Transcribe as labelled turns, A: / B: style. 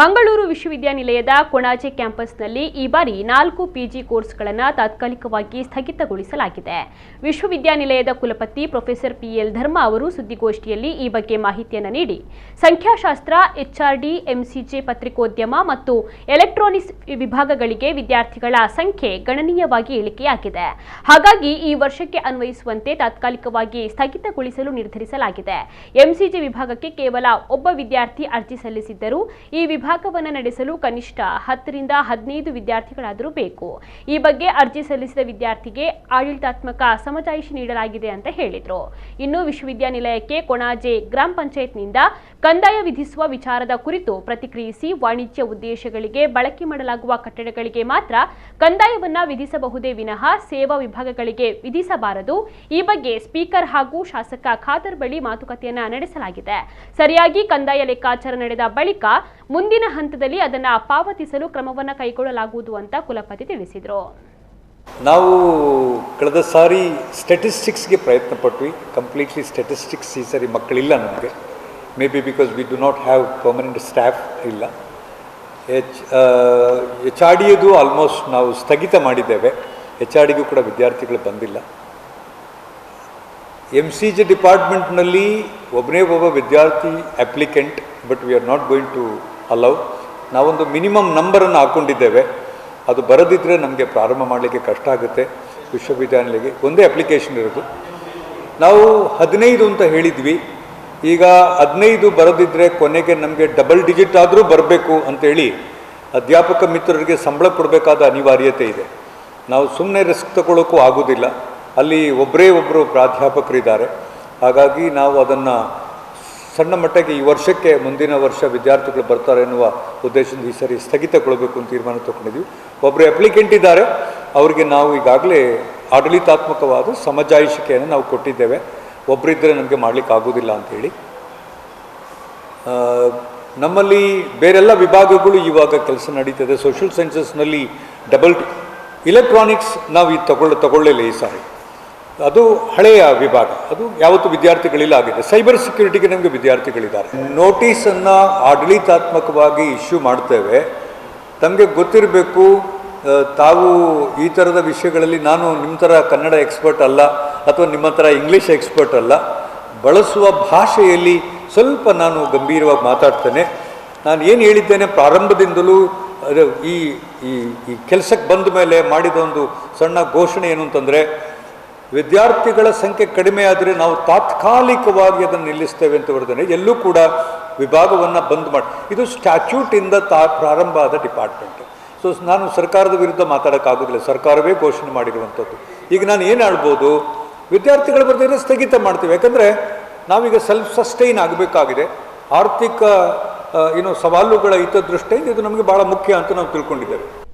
A: ಮಂಗಳೂರು ವಿಶ್ವವಿದ್ಯಾನಿಲಯದ ಕೊಣಾಜೆ ಕ್ಯಾಂಪಸ್ನಲ್ಲಿ ಈ ಬಾರಿ ನಾಲ್ಕು ಪಿಜಿ ಕೋರ್ಸ್ಗಳನ್ನು ತಾತ್ಕಾಲಿಕವಾಗಿ ಸ್ಥಗಿತಗೊಳಿಸಲಾಗಿದೆ. ವಿಶ್ವವಿದ್ಯಾನಿಲಯದ ಕುಲಪತಿ ಪ್ರೊಫೆಸರ್ ಪಿಎಲ್ ಧರ್ಮ ಅವರು ಸುದ್ದಿಗೋಷ್ಠಿಯಲ್ಲಿ ಈ ಬಗ್ಗೆ ಮಾಹಿತಿಯನ್ನು ನೀಡಿ, ಸಂಖ್ಯಾಶಾಸ್ತ್ರ, ಎಚ್ಆರ್ಡಿ, ಎಂಸಿಜೆ ಪತ್ರಿಕೋದ್ಯಮ ಮತ್ತು ಎಲೆಕ್ಟ್ರಾನಿಕ್ಸ್ ವಿಭಾಗಗಳಿಗೆ ವಿದ್ಯಾರ್ಥಿಗಳ ಸಂಖ್ಯೆ ಗಣನೀಯವಾಗಿ ಇಳಿಕೆಯಾಗಿದೆ. ಹಾಗಾಗಿ ಈ ವರ್ಷಕ್ಕೆ ಅನ್ವಯಿಸುವಂತೆ ತಾತ್ಕಾಲಿಕವಾಗಿ ಸ್ಥಗಿತಗೊಳಿಸಲು ನಿರ್ಧರಿಸಲಾಗಿದೆ. ಎಂಸಿಜೆ ವಿಭಾಗಕ್ಕೆ ಕೇವಲ ಒಬ್ಬ ವಿದ್ಯಾರ್ಥಿ ಅರ್ಜಿ ಸಲ್ಲಿಸಿದ್ದರೂ ಈ ವಿಭಾಗವನ್ನು ನಡೆಸಲು ಕನಿಷ್ಠ ಹತ್ತರಿಂದ ಹದಿನೈದು ವಿದ್ಯಾರ್ಥಿಗಳಾದರೂ ಬೇಕು. ಈ ಬಗ್ಗೆ ಅರ್ಜಿ ಸಲ್ಲಿಸಿದ ವಿದ್ಯಾರ್ಥಿಗೆ ಆಡಳಿತಾತ್ಮಕ ಸಮಜಾಯಿಷಿ ನೀಡಲಾಗಿದೆ ಅಂತ ಹೇಳಿದರು. ಇನ್ನು ವಿಶ್ವವಿದ್ಯಾನಿಲಯಕ್ಕೆ ಕೊಣಾಜೆ ಗ್ರಾಮ ಪಂಚಾಯತ್ನಿಂದ ಕಂದಾಯ ವಿಧಿಸುವ ವಿಚಾರದ ಕುರಿತು ಪ್ರತಿಕ್ರಿಯಿಸಿ ವಾಣಿಜ್ಯ ಉದ್ದೇಶಗಳಿಗೆ ಬಳಕೆ ಮಾಡಲಾಗುವ ಕಟ್ಟಡಗಳಿಗೆ ಮಾತ್ರ ಕಂದಾಯವನ್ನ ವಿಧಿಸಬಹುದೇ ವಿನಃ ಸೇವಾ ವಿಭಾಗಗಳಿಗೆ ವಿಧಿಸಬಾರದು. ಈ ಬಗ್ಗೆ ಸ್ಪೀಕರ್ ಹಾಗೂ ಶಾಸಕ ಖಾದರ್ ಬಳಿ ಮಾತುಕತೆಯನ್ನ ನಡೆಸಲಾಗಿದೆ. ಸರಿಯಾಗಿ ಕಂದಾಯ ಲೆಕ್ಕಾಚಾರ ನಡೆದ ಬಳಿಕ ಮುಂದಿನ ಹಂತದಲ್ಲಿ ಅದನ್ನ ಪಾವತಿಸಲು ಕ್ರಮವನ್ನು ಕೈಗೊಳ್ಳಲಾಗುವುದು ಅಂತ ಕುಲಪತಿ ತಿಳಿಸಿದರು.
B: ನಾವು ಕಳೆದ ಸಾರಿ ಸ್ಟೆಟಿಸ್ಟಿಕ್ಸ್ಗೆ ಪ್ರಯತ್ನ ಪಟ್ವಿ ಕಂಪ್ಲೀಟ್ಲಿ ಸ್ಟೆಟಿಸ್ಟಿಕ್ಸ್ ಈ ಸರಿ ಮಕ್ಕಳಿಲ್ಲ ನಮಗೆ. May be because we do not have permanent staff ಇಲ್ಲ ಎಚ್ ಎಚ್ ಆರ್ ಡಿಯದು ಆಲ್ಮೋಸ್ಟ್ ನಾವು ಸ್ಥಗಿತ ಮಾಡಿದ್ದೇವೆ. ಎಚ್ ಆರ್ ಡಿಗೂ ಕೂಡ ವಿದ್ಯಾರ್ಥಿಗಳು ಬಂದಿಲ್ಲ. ಎಂ ಸಿ ಜಿ ಡಿಪಾರ್ಟ್ಮೆಂಟ್ನಲ್ಲಿ ಒಬ್ಬನೇ ಒಬ್ಬ ವಿದ್ಯಾರ್ಥಿ applicant but we are not going to allow ನಾವೊಂದು ಮಿನಿಮಮ್ ನಂಬರನ್ನು ಹಾಕ್ಕೊಂಡಿದ್ದೇವೆ ಅದು ಬರದಿದ್ದರೆ ನಮಗೆ ಪ್ರಾರಂಭ ಮಾಡಲಿಕ್ಕೆ ಕಷ್ಟ ಆಗುತ್ತೆ. ವಿಶ್ವವಿದ್ಯಾನಿಲಯಕ್ಕೆ ಒಂದೇ ಅಪ್ಲಿಕೇಶನ್ ಇರೋದು. ನಾವು ಹದಿನೈದು ಅಂತ ಹೇಳಿದ್ವಿ. ಈಗ ಹದಿನೈದು ಬರದಿದ್ದರೆ ಕೊನೆಗೆ ನಮಗೆ ಡಬಲ್ ಡಿಜಿಟ್ ಆದರೂ ಬರಬೇಕು ಅಂತೇಳಿ ಅಧ್ಯಾಪಕ ಮಿತ್ರರಿಗೆ ಸಂಬಳ ಕೊಡಬೇಕಾದ ಅನಿವಾರ್ಯತೆ ಇದೆ. ನಾವು ಸುಮ್ಮನೆ ರಿಸ್ಕ್ ತಗೊಳ್ಳೋಕ್ಕೂ ಆಗೋದಿಲ್ಲ. ಅಲ್ಲಿ ಒಬ್ಬರೇ ಒಬ್ಬರು ಪ್ರಾಧ್ಯಾಪಕರಿದ್ದಾರೆ. ಹಾಗಾಗಿ ನಾವು ಅದನ್ನು ಸಣ್ಣ ಮಟ್ಟಕ್ಕೆ ಈ ವರ್ಷಕ್ಕೆ ಮುಂದಿನ ವರ್ಷ ವಿದ್ಯಾರ್ಥಿಗಳು ಬರ್ತಾರೆ ಎನ್ನುವ ಉದ್ದೇಶದಿಂದ ಈ ಸರಿ ಸ್ಥಗಿತಗೊಳ್ಳಬೇಕು ಅಂತ ತೀರ್ಮಾನ ತಗೊಂಡಿದ್ವಿ ಒಬ್ಬರು ಅಪ್ಲಿಕೆಂಟ್ ಇದ್ದಾರೆ. ಅವರಿಗೆ ನಾವು ಈಗಾಗಲೇ ಆಡಳಿತಾತ್ಮಕವಾದ ಸಮಜಾಯಿಷಿಕೆಯನ್ನು ನಾವು ಕೊಟ್ಟಿದ್ದೇವೆ. ಒಬ್ಬರಿದ್ದರೆ ನಮಗೆ ಮಾಡಲಿಕ್ಕೆ ಆಗೋದಿಲ್ಲ ಅಂಥೇಳಿ ನಮ್ಮಲ್ಲಿ ಬೇರೆಲ್ಲ ವಿಭಾಗಗಳು ಇವಾಗ ಕೆಲಸ ನಡೀತದೆ. ಸೋಷಿಯಲ್ ಸೈನ್ಸಸ್ನಲ್ಲಿ ಡಬಲ್ ಇಲೆಕ್ಟ್ರಾನಿಕ್ಸ್ ನಾವು ಇದು ತಗೊಳ್ಳ ತಗೊಳ್ಳಲಿಲ್ಲ ಈ ಸಾರಿ. ಅದು ಹಳೆಯ ವಿಭಾಗ. ಅದು ಯಾವತ್ತು ವಿದ್ಯಾರ್ಥಿಗಳಿಲ್ಲ ಆಗಿದೆ. ಸೈಬರ್ ಸೆಕ್ಯೂರಿಟಿಗೆ ನಮಗೆ ವಿದ್ಯಾರ್ಥಿಗಳಿದ್ದಾರೆ. ನೋಟಿಸನ್ನು ಆಡಳಿತಾತ್ಮಕವಾಗಿ ಇಶ್ಯೂ ಮಾಡ್ತೇವೆ. ತಮಗೆ ಗೊತ್ತಿರಬೇಕು ತಾವು ಈ ಥರದ ವಿಷಯಗಳಲ್ಲಿ ನಾನು ನಿಮ್ಮ ಥರ ಕನ್ನಡ ಎಕ್ಸ್ಪರ್ಟ್ ಅಲ್ಲ, ಅಥವಾ ನಿಮ್ಮ ಥರ ಇಂಗ್ಲೀಷ್ ಎಕ್ಸ್ಪರ್ಟ್ ಅಲ್ಲ. ಬಳಸುವ ಭಾಷೆಯಲ್ಲಿ ಸ್ವಲ್ಪ ನಾನು ಗಂಭೀರವಾಗಿ ಮಾತಾಡ್ತೇನೆ. ನಾನು ಏನು ಹೇಳಿದ್ದೇನೆ, ಪ್ರಾರಂಭದಿಂದಲೂ ಅದು ಈ ಈ ಕೆಲಸಕ್ಕೆ ಬಂದ ಮೇಲೆ ಮಾಡಿದ ಒಂದು ಸಣ್ಣ ಘೋಷಣೆ ಏನು ಅಂತಂದರೆ ವಿದ್ಯಾರ್ಥಿಗಳ ಸಂಖ್ಯೆ ಕಡಿಮೆ ಆದರೆ ನಾವು ತಾತ್ಕಾಲಿಕವಾಗಿ ಅದನ್ನು ನಿಲ್ಲಿಸ್ತೇವೆ ಅಂತ ಹೊರದೇನೆ ಎಲ್ಲೂ ಕೂಡ ವಿಭಾಗವನ್ನು ಬಂದ್ ಮಾಡಿ, ಇದು ಸ್ಟ್ಯಾಚ್ಯೂಟಿಂದ ತಾ, ಪ್ರಾರಂಭ ಆದ ಡಿಪಾರ್ಟ್ಮೆಂಟ್. ಸೊ, ನಾನು ಸರ್ಕಾರದ ವಿರುದ್ಧ ಮಾತಾಡೋಕ್ಕಾಗೋದಿಲ್ಲ. ಸರ್ಕಾರವೇ ಘೋಷಣೆ ಮಾಡಿರುವಂಥದ್ದು ಈಗ ನಾನು ಏನು ಹೇಳ್ಬೋದು? ವಿದ್ಯಾರ್ಥಿಗಳ ಬರ್ದಿದ್ರೆ ಸ್ಥಗಿತ ಮಾಡ್ತೀವಿ. ಯಾಕಂದರೆ ನಾವೀಗ ಸೆಲ್ಫ್ ಸಸ್ಟೈನ್ ಆಗಬೇಕಾಗಿದೆ. ಆರ್ಥಿಕ ಏನು ಸವಾಲುಗಳ ಹಿತದೃಷ್ಟಿಯಿಂದ ಇದು ನಮಗೆ ಭಾಳ ಮುಖ್ಯ ಅಂತ ನಾವು ತಿಳ್ಕೊಂಡಿದ್ದೇವೆ.